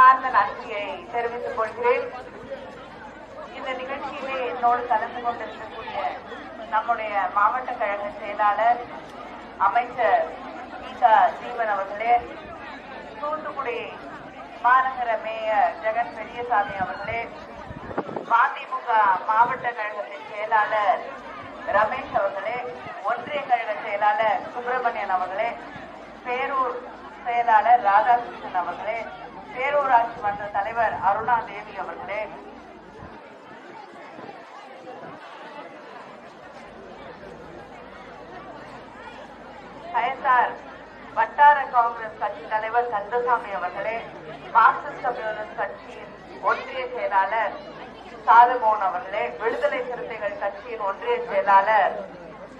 மனமார்ந்த நன்றியை தெரிவித்துக் கொள்கிறேன். இந்த நிகழ்ச்சியிலே என்னோடு கலந்து கொண்டிருக்கக்கூடிய நம்முடைய மாவட்ட கழக செயலாளர் அமைச்சர் கீதா ஜீவன் அவர்களே தூத்துக்குடி மாநகர மேயர் ஜெகன் பெரியசாமி அவர்களே மதிமுக மாவட்ட கழகத்தின் செயலாளர் ரமேஷ் அவர்களே ஒன்றிய கழக செயலாளர் சுப்பிரமணியன் அவர்களே பேரூர் செயலாளர் ராதாகிருஷ்ணன் அவர்களே பேரூராட்சி மன்ற தலைவர் அருணா தேவி அவர்களே. கயத்தார் வட்டார காங்கிரஸ் கட்சி தலைவர் கந்தசாமி அவர்களே மார்க்சிஸ்ட் கம்யூனிஸ்ட் கட்சியின் ஒன்றிய செயலாளர் சாலுமோன் அவர்களே விடுதலை சிறுத்தைகள் கட்சியின் ஒன்றிய செயலாளர்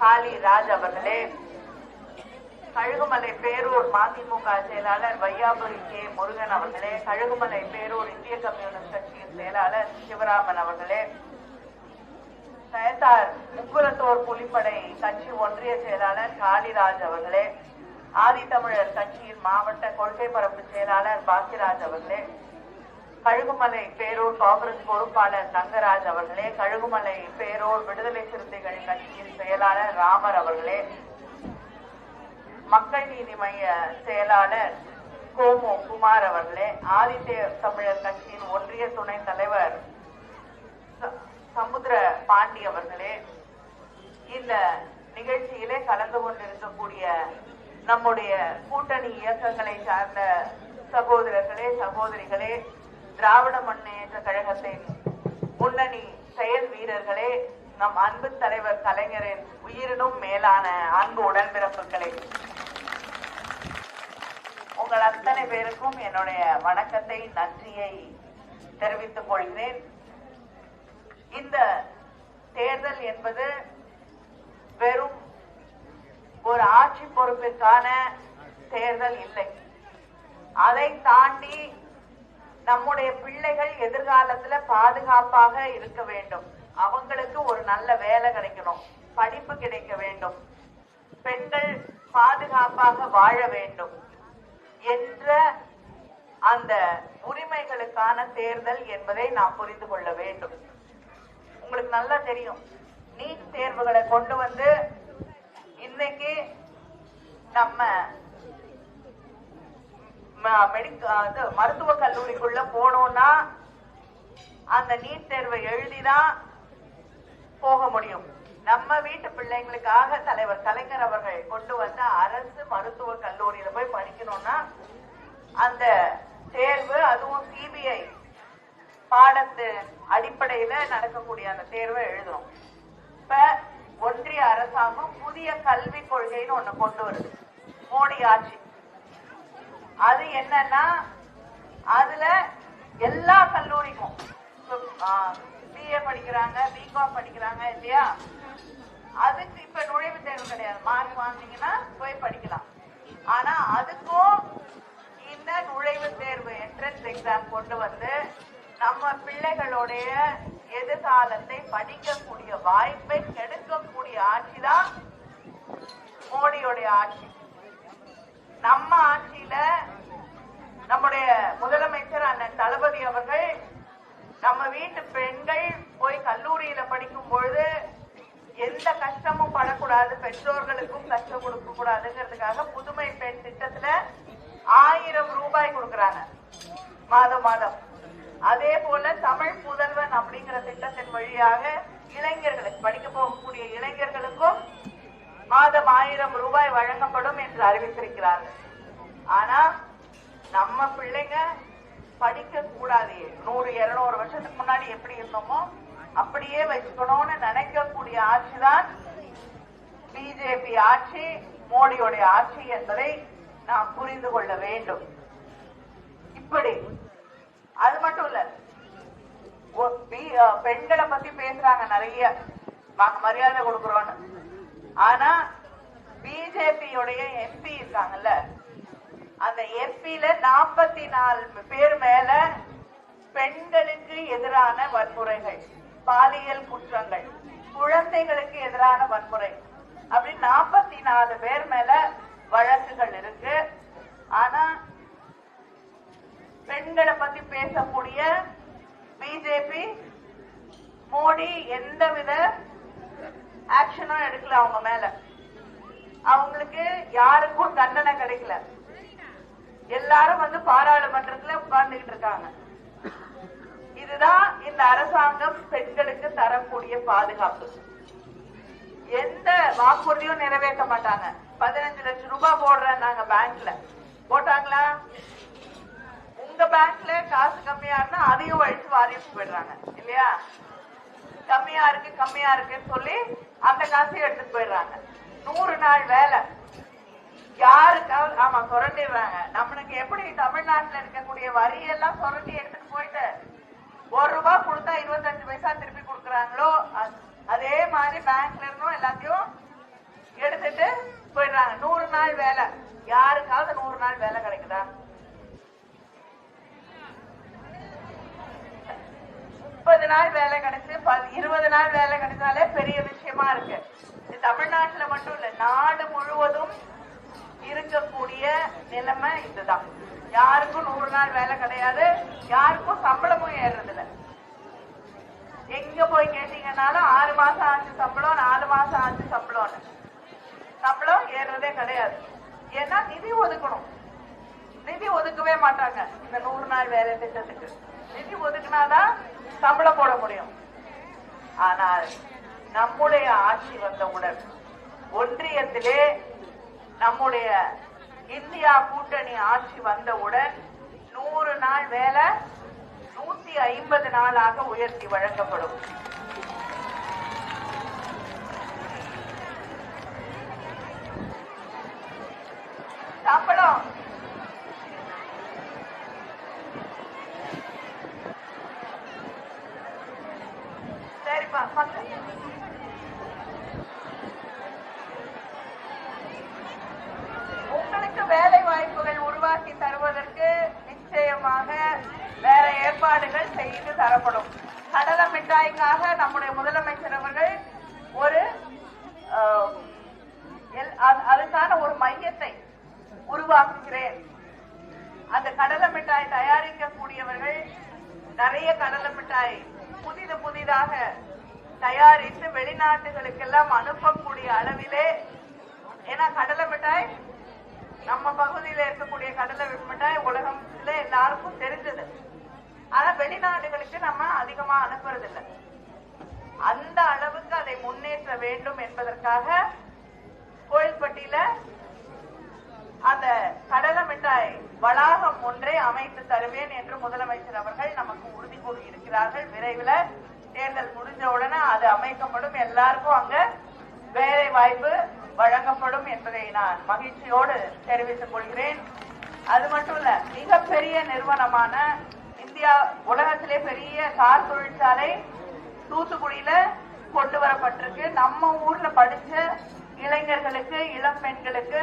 காளி ராஜ் அவர்களே கழுகுமலை பேரூர் மதிமுக செயலாளர் வையாபுரி கே முருகன் அவர்களே கழுகுமலை பேரூர் இந்திய கம்யூனிஸ்ட் கட்சியின் செயலாளர் சிவராமன் அவர்களே. கயத்தார் முக்குலத்தோர் புலிப்படை கட்சி ஒன்றிய செயலாளர் காளிராஜ் அவர்களே. ஆதித்தமிழர் கட்சியின் மாவட்ட கொள்கை பரப்பு செயலாளர் பாக்கியராஜ் அவர்களே. கழுகுமலை பேரூர் காங்கிரஸ் பொறுப்பாளர் தங்கராஜ் அவர்களே. கழுகுமலை பேரூர் விடுதலை சிறுத்தைகள் கட்சியின் செயலாளர் ராமர் அவர்களே. மக்கள் நீதி மைய செயலாளர் கோமு குமார் அவர்களே ஆதித்ய தமிழர் கட்சியின் ஒன்றிய துணைத் தலைவர் ச- சமுத்திர பாண்டி அவர்களே இந்த நிகழ்ச்சியிலே கலந்து கொண்டிருக்கக்கூடிய நம்முடைய கூட்டணி இயக்கங்களை சார்ந்த சகோதரர்களே சகோதரிகளே திராவிட முன்னேற்ற கழகத்தின் முன்னணி செயல் வீரர்களே நம் அன்பு தலைவர் கலைஞரின் உயிரினும் மேலான அன்பு உடன்பிறப்புகளை. உங்கள் அத்தனை பேருக்கும் என்னுடைய வணக்கத்தை நன்றியை தெரிவித்துக் கொள்கிறேன். இந்த தேர்தல் என்பது வெறும் ஒரு ஆட்சி பொறுப்பிற்கான தேர்தல் இல்லை. அதை தாண்டி நம்முடைய பிள்ளைகள் எதிர்காலத்துல பாதுகாப்பாக இருக்க வேண்டும். அவங்களுக்கு ஒரு நல்ல வேலை கிடைக்கணும். படிப்பு கிடைக்க வேண்டும். பெண்கள் பாதுகாப்பாக வாழ வேண்டும். என்ற அந்த உரிமைகளுக்கான தேர்தல் என்பதை நாம் புரிந்து கொள்ள வேண்டும். உங்களுக்கு நல்லா தெரியும். நீட் தேர்வுகளை கொண்டு வந்து இன்னைக்கு நம்ம அது மருத்துவ கல்லூரிக்குள்ள போனோம்னா அந்த நீட் தேர்வை எழுதிதான் போக முடியும். நம்ம வீட்டு பிள்ளைங்களுக்காக தலைவர் கலைஞர் அவர்கள் கொண்டு வந்த அரசு மருத்துவ கல்லூரியில போய் படிக்கணும்னா அந்த தேர்வு அதுவும் சிபிஐ பாடத்து அடிப்படையில நடக்கக்கூடிய அந்த தேர்வை எழுதுறோம். இப்ப ஒன்றிய அரசாங்கம் புதிய கல்விக் கொள்கைன்னு ஒண்ணு கொண்டு வருது. மோடி ஆட்சி. அது என்னன்னா அதுல எல்லா கல்லூரிக்கும் பிஏ படிக்கிறாங்க பிகாம் படிக்கிறாங்க இல்லையா? அதுக்கு இப்ப நுழைவுத் தேர்வு கிடையாது. மார்க் வாங்கினீங்கன்னா போய் படிக்கலாம். ஆனா அதுக்கும் இந்த நுழைவுத் தேர்வு என்ட்ரன்ஸ் எக்ஸாம் கொண்டு வந்து நம்ம பிள்ளைகளுடைய எதிர்காலத்தை படிக்கக்கூடிய வாய்ப்பை கெடுக்கக்கூடிய ஆட்சி தான் மோடியோடைய ஆட்சி. நம்ம ஆட்சியில நம்முடைய முதலமைச்சர் அண்ணன் தளபதி அவர்கள் நம்ம வீட்டு பெண்கள் போய் கல்லூரியில படிக்கும் பொழுது எந்த கஷ்டமும் படக்கூடாது பெற்றோர்களுக்கும் கஷ்டம் கொடுக்க கூடாதுங்கிறதுக்காக புதுமை பெண் திட்டத்துல ஆயிரம் ரூபாய் கொடுக்கறாங்க. மாதம் மாதம். அதே போல தமிழ் புதல்வன் அப்படிங்கிற திட்டத்தின் வழியாக இளைஞர்களுக்கு படிக்க போகக்கூடிய இளைஞர்களுக்கும் மாதம் ஆயிரம் ரூபாய் வழங்கப்படும் என்று அறிவித்திருக்கிறார்கள். ஆனா நம்ம பிள்ளைங்க படிக்க கூடாது நூறு இருநூறு வருஷத்துக்கு முன்னாடி எப்படி இருந்தோமோ அப்படியே வச்சுக்கணும்னு நினைக்கக்கூடிய ஆட்சிதான் பிஜேபி ஆட்சி மோடியோடைய ஆட்சி என்பதை நாம் புரிந்து கொள்ள வேண்டும். இப்படி. அது மட்டும் இல்ல. பெண்களை பத்தி பேசுறாங்க நிறைய. நாங்க மரியாதை கொடுக்கிறோம்னு ஆனா பிஜேபியோடைய எம்பி இருக்காங்கல்ல. அந்த எம்பியில நாற்பத்தி நாலு பேர் மேல பெண்களுக்கு எதிரான வன்முறைகள். பாலியல் குற்றங்கள் குழந்தைகளுக்கு எதிரான வன்முறை அப்படி நாற்பத்தி நாலு பேர் மேல வழக்குகள் இருக்கு. ஆனா பெண்களை பத்தி பேசக்கூடிய பிஜேபி மோடி எந்த வித ஆக்ஷனும் எடுக்கல அவங்க மேல. அவங்களுக்கு யாருக்கும் தண்டனை கிடைக்கல. எல்லாரும் வந்து பாராளுமன்றத்துல உட்கார்ந்துகிட்டு இருக்காங்க. இதுதான் இந்த அரசாங்கம் பெண்களுக்கு தரக்கூடிய பாதுகாப்பு. எந்த வாக்குறுதியும் நிறைவேற்ற மாட்டாங்க. பதினஞ்சு லட்சம் ரூபாய் போடுறேன் நாங்க பேங்க்ல போட்டாங்களா? உங்க பேங்க்ல காசு கம்மியா இருந்தா அதையும் வழிச்சு வாரிட்டு போயிடுறாங்க. இல்லையா? கம்மியா இருக்கு கம்மியா இருக்குன்னு சொல்லி அந்த காசையும் எடுத்துட்டு போயிடுறாங்க. நூறு நாள் வேலை. யாருக்காவது ஆமா சுரண்டிடுறாங்க. நம்மளுக்கு எப்படி தமிழ்நாட்டுல இருக்கக்கூடிய வரி எல்லாம் சுரண்டி எடுத்துட்டு போயிட்டு ஒரு ரூபாய் கொடுத்தா இருபத்தஞ்சு பைசா திருப்பி கொடுக்குறாங்களோ அதே மாதிரி பேங்க்ல இருந்தும் எல்லாத்தையும் எடுத்துட்டு போயிடுறாங்க. நூறு நாள் வேலை. யாருக்காவது நூறு நாள் வேலை கிடைக்குதா? முப்பது நாள் வேலை கிடைச்சு இருபது நாள் வேலை கிடைச்சாலே பெரிய விஷயமா இருக்கு. இது தமிழ்நாட்டுல மட்டும் இல்ல நாடு முழுவதும் இருக்கக்கூடிய நிலைமை இதுதான். யாருக்கும் நூறு நாள் வேலை கிடையாது. யாருக்கும் சம்பளமும் ஏறுறது இல்ல எங்க போய் கேட்டீங்கன்னாலும் ஆறு மாசம் ஆச்சு சம்பளம் நாலு மாசம் ஆச்சு சம்பளம்னு. சம்பளம் ஏறுறதே கிடையாது. ஏன்னா நிதி ஒதுக்கணும். நிதி ஒதுக்கவே மாட்டாங்க இந்த நூறு நாள் வேலை திட்டத்துக்கு. நிதி ஒதுக்குனாதான் சம்பளம் போட முடியும். ஆனால் நம்முடைய ஆட்சி வந்தவுடன் ஒன்றியத்திலே நம்முடைய இந்தியா கூட்டணி ஆட்சி வந்தவுடன் நூறு நாள் வேலை நூத்தி ஐம்பது நாளாக உயர்த்தி வழங்கப்படும் சம்பளம் சரிப்பா பக்கத்து உங்களுக்கு வேலை வாய்ப்புகள் உருவாக்கி தருவதற்கு நிச்சயமாக வேற ஏற்பாடுகள் செய்து தரப்படும் கடலை மிட்டாய்க்காக நம்முடைய முதலமைச்சர் அவர்கள் ஒரு ஆஹ், எல்- அது- அதுக்கான ஒரு மையத்தை உருவாக்குகிறேன் அந்த கடலை மிட்டாய் தயாரிக்கக்கூடியவர்கள் நிறைய கடலை மிட்டாய் புதிது புதிதாக தயாரித்து வெளிநாட்டுகளுக்கெல்லாம் அனுப்பக்கூடிய அளவிலே. ஏன்னா கடலை மிட்டாய் நம்ம பகுதியில இருக்கக்கூடிய கடலை மிட்டாய் உலகத்துல எல்லாருக்கும் தெரிஞ்சது. ஆனா வெளிநாடுகளுக்கு நம்ம அதிகமா அனுப்புறது இல்லை அந்த அளவுக்கு அதை முன்னேற்ற வேண்டும் என்பதற்காக கோயில்பட்டியில அந்த கடல மிட்டாய் வளாகம் ஒன்றை அமைத்து தருவேன் என்று முதலமைச்சர் அவர்கள் நமக்கு உறுதி கூறியிருக்கிறார்கள். விரைவில் தேர்தல் முடிஞ்ச உடனே அது அமைக்கப்படும். எல்லாருக்கும் அங்க வேலை வாய்ப்பு வழங்கப்படும் என்பதை நான் மகிழ்ச்சியோடு தெரிவித்துக் கொள்கிறேன். அது மட்டும் இல்ல மிகப்பெரிய நிறுவனமான இந்தியா உலகத்திலே பெரிய கார் தொழிற்சாலை தூத்துக்குடியில கொண்டு வரப்பட்டிருக்கு. நம்ம ஊர்ல படிச்ச இளைஞர்களுக்கு இளம் பெண்களுக்கு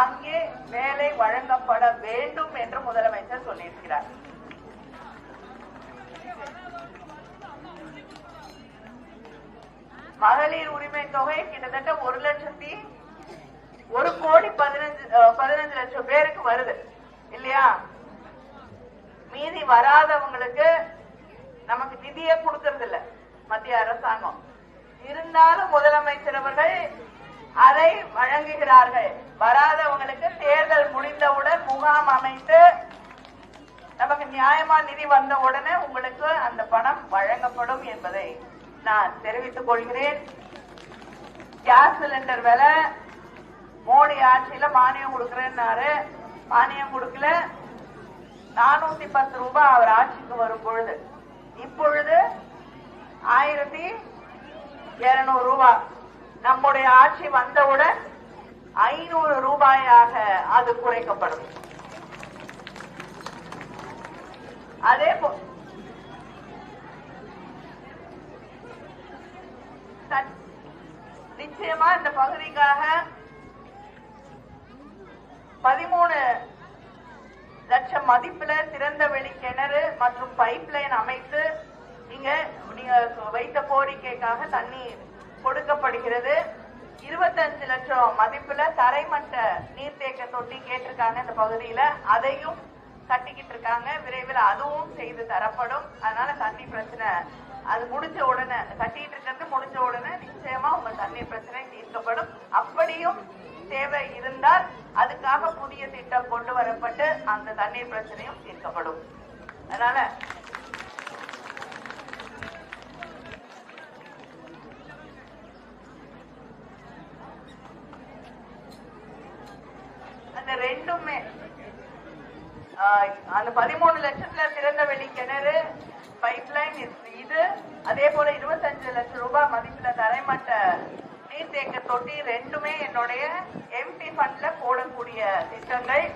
அங்கே வேலை வழங்கப்பட வேண்டும் என்று முதலமைச்சர் சொல்லியிருக்கிறார். மகளிர் உரிமை தொகை கிட்டத்தட்ட ஒரு லட்சத்தி ஒரு கோடி பதினஞ்சு பதினஞ்சு லட்சம் பேருக்கு வருது இல்லையா? மீதி வராதவங்களுக்கு நமக்கு நிதியே கொடுக்கறது இல்ல மத்திய அரசாங்கம். இருந்தாலும் முதலமைச்சர் அவர்கள் அதை வழங்குகிறார்கள். வராதவங்களுக்கு தேர்தல் முடிந்தவுடன் முகாம் அமைத்து நமக்கு நியாயமா நிதி வந்த உடனே உங்களுக்கு அந்த பணம் வழங்கப்படும் என்பதை நான் தெரிவித்துக் கொள்கிறேன். கேஸ் சிலிண்டர் விலை மோடி ஆட்சியில மானியம் கொடுக்கறேன்னாரு. மானியம் கொடுக்கல. நானூத்தி பத்து ரூபாய் அவர் ஆட்சிக்கு வரும் பொழுது. இப்பொழுது ஆயிரத்தி இருநூறு ரூபாய். நம்முடைய ஆட்சி வந்தவுடன் ஐநூறு ரூபாயாக அது குறைக்கப்படும். அதே போ நிச்சயமா இந்த பகுதிக்காக பதிமூணு லட்சம் மதிப்புல திறந்த வெளி கிணறு மற்றும் பைப் லைன் அமைத்து நீங்க நீங்க வைத்த கோரிக்கைக்காக தண்ணீர் கொடுக்கப்படுகிறது. இருபத்தஞ்சு லட்சம் மதிப்புல தரைமட்ட நீர்த்தேக்க தொட்டி கேட்டிருக்காங்க இந்த பகுதியில. அதையும் கட்டிக்கிட்டு இருக்காங்க. விரைவில் அதுவும் செய்து தரப்படும். அதனால தண்ணி பிரச்சனை அது முடிஞ்ச உடனே கட்டிட்டு இருக்கிறது முடிஞ்ச உடனே நிச்சயமா உங்க தண்ணீர் பிரச்சனை தீர்க்கப்படும். அப்படியும் தேவை இருந்தால் அதுக்காக புதிய திட்டம் கொண்டு வரப்பட்டு அந்த தண்ணீர் பிரச்சனையும் தீர்க்கப்படும். அதனால ரெண்டுமே. அந்த பதிமூணு லட்சத்துல திறந்த வெளி கிணறு பைப்லைன் இது அதே போல இருபத்தஞ்சு லட்சம் ரூபாய் மதிப்புல தரைமட்ட நீர்த்தேக்க தொட்டி ரெண்டுமே என்னுடைய எம்பி ஃபண்ட்ல போடக்கூடிய திட்டங்கள்.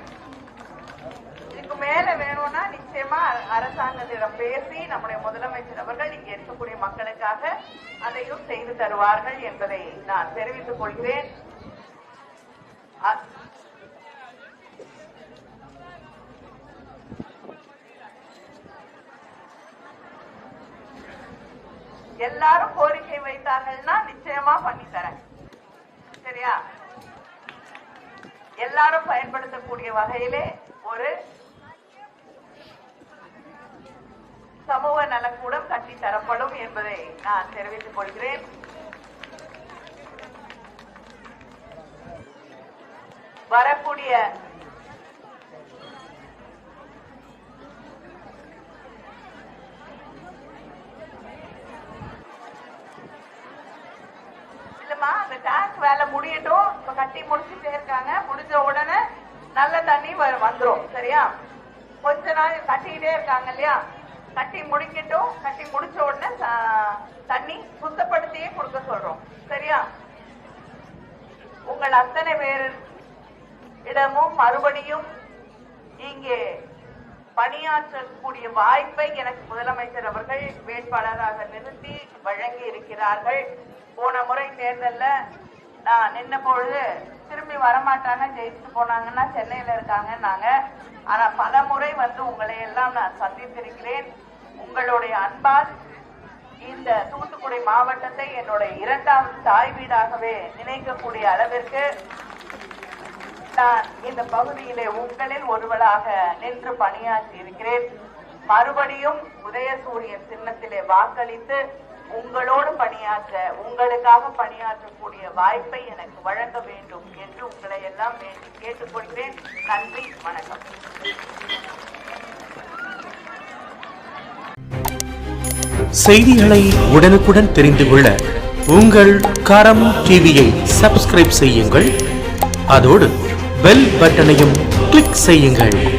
இதுக்கு மேல வேணும்னா நிச்சயமா அரசாங்கத்திடம் பேசி நம்முடைய முதலமைச்சர் அவர்கள் இங்க இருக்கக்கூடிய மக்களுக்காக அதையும் செய்து தருவார்கள் என்பதை நான் தெரிவித்துக் கொள்கிறேன். எல்லாரும் கோரிக்கை வைத்தார்கள்னா நிச்சயமா பண்ணி தரேன் சரியா? எல்லாரும் பயன்படுத்தக்கூடிய வகையிலே ஒரு சமூக நலக்கூடம் கட்டி தரப்படும் என்பதை நான் தெரிவித்துக் கொள்கிறேன். வரக்கூடிய இல்லம்மா அந்த டேங்க் வேலை முடியட்டும் இப்ப கட்டி முடிச்சுட்டே இருக்காங்க முடிஞ்ச உடனே நல்ல தண்ணி வ- வந்துரும் சரியா கொஞ்ச நாள் கட்டிக்கிட்டே இருக்காங்க இல்லையா? கட்டி முடிக்கட்டும். கட்டி முடிச்ச உடனே தண்ணி சுத்தப்படுத்தியே கொடுக்க சொல்றோம். சரியா? உங்கள் அத்தனை பேர் இடமும் மறுபடியும் இங்கே பணியாற்றக்கூடிய வாய்ப்பை எனக்கு முதலமைச்சர் அவர்கள் வேட்பாளராக நிறுத்தி வழங்கி இருக்கிறார்கள் போன முறை தேர்தலில் நான் நின்ன பொழுது திரும்பி வரமாட்டாங்க ஜெயிச்சுட்டு போனாங்கன்னா சென்னையில இருக்காங்கன்னாங்க. ஆனா பல முறை வந்து உங்களை எல்லாம் நான் சந்தித்திருக்கிறேன். உங்களுடைய அன்பால் இந்த தூத்துக்குடி மாவட்டத்தை என்னுடைய இரண்டாவது தாய் வீடாகவே நினைக்கக்கூடிய அளவிற்கு நான் இந்த பகுதியிலே உங்களில் ஒருவளாக நின்று பணியாற்றி இருக்கிறேன் மறுபடியும் உதயசூரியன் சின்னத்திலே வாக்களித்து உங்களோடு பணியாற்ற உங்களுக்காக பணியாற்றக்கூடிய வாய்ப்பை எனக்கு வழங்க வேண்டும் என்று உங்களை எல்லாம் வேண்டி கேட்டுக்கொள்கிறேன். நன்றி வணக்கம். செய்திகளை உடனுக்குடன் தெரிந்து கொள்ள உங்கள் கரம் டிவியை சப்ஸ்கிரைப் செய்யுங்கள். அதோடு பெல் பட்டனையும் கிளிக் செய்யுங்கள்.